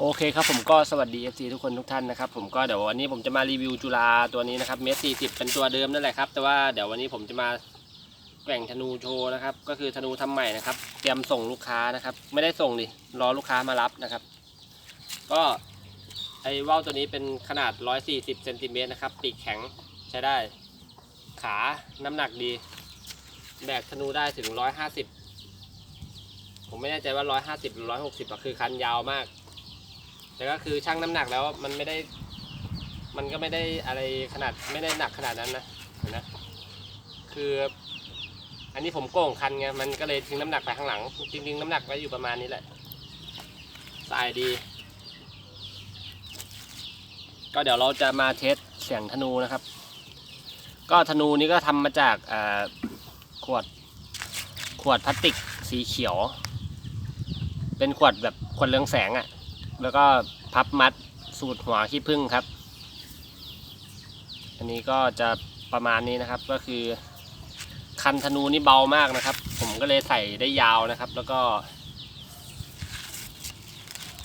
โอเคครับผมก็สวัสดี FC ทุกคนทุกท่านนะครับผมก็เดี๋ยววันนี้ผมจะมารีวิวจุฬาตัวนี้นะครับเมตรสี่สิบเป็นตัวเดิมนั่นแหละครับแต่ว่าเดี๋ยววันนี้ผมจะมาแกว่งธนูโชว์นะครับก็คือธนูทำใหม่นะครับเตรียมส่งลูกค้านะครับ ไม่ได้ส่งดิรอลูกค้ามารับนะครับ ก็ไอ้ว่าวตัวนี้เป็นขนาด 140เซนติเมตรนะครับปีกแข็งใช้ได้ ขาน้ำหนักดี แบกธนูได้ถึง 150 ผมไม่แน่ใจว่า 150 หรือ 160อะคือคันยาวมาก แต่ก็คือชั่งน้ำหนักแล้วมันไม่ได้ มันก็ไม่ได้อะไรขนาดไม่ได้หนักขนาดนั้นนะเห็นนะคือ อันนี้ผมโก่งคันไงมันก็เลยทิ้งน้ำหนักไปข้างหลัง จริงๆน้ำหนักไว้อยู่ประมาณนี้แหละสายดี ก็เดี๋ยวเราจะมาเทสเสียงธนูนะครับ ก็ธนูนี้ก็ทำมาจากขวดขวดพลาสติกสีเขียว เป็นขวดแบบขวดเรืองแสงอะ่ะ แล้วก็ พับมัดสูตรหัวขี้ผึ้งครับ อันนี้ก็จะประมาณนี้นะครับก็คือ คันธนูนี่เบามากนะครับ ผมก็เลยใส่ได้ยาวนะครับ แล้วก็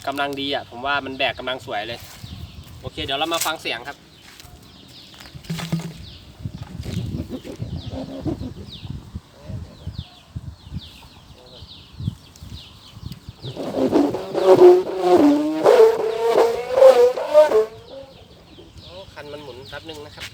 กำลังดีอะผมว่ามันแบกกำลังสวยเลย โอเค เดี๋ยวเรามาฟังเสียงครับโอ้ คันมันหมุนแป๊บหนึ่งนะครับ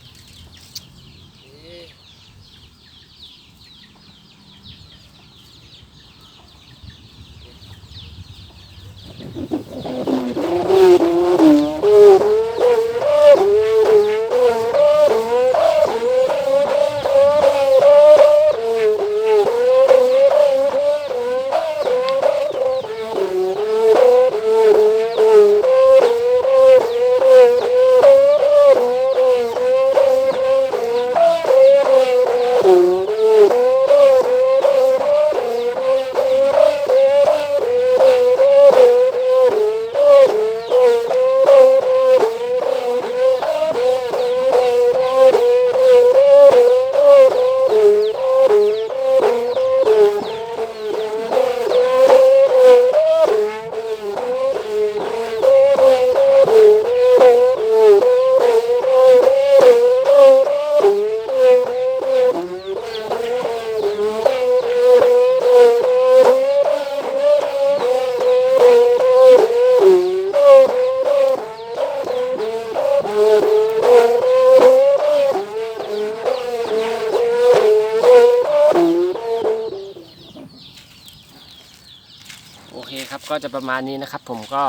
ครับก็จะประมาณนี้นะครับ ผมก็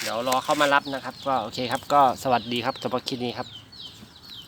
เดี๋ยวรอเข้ามารับนะครับ ก็โอเคครับ ก็สวัสดีครับสำหรับคลิปนี้ครับ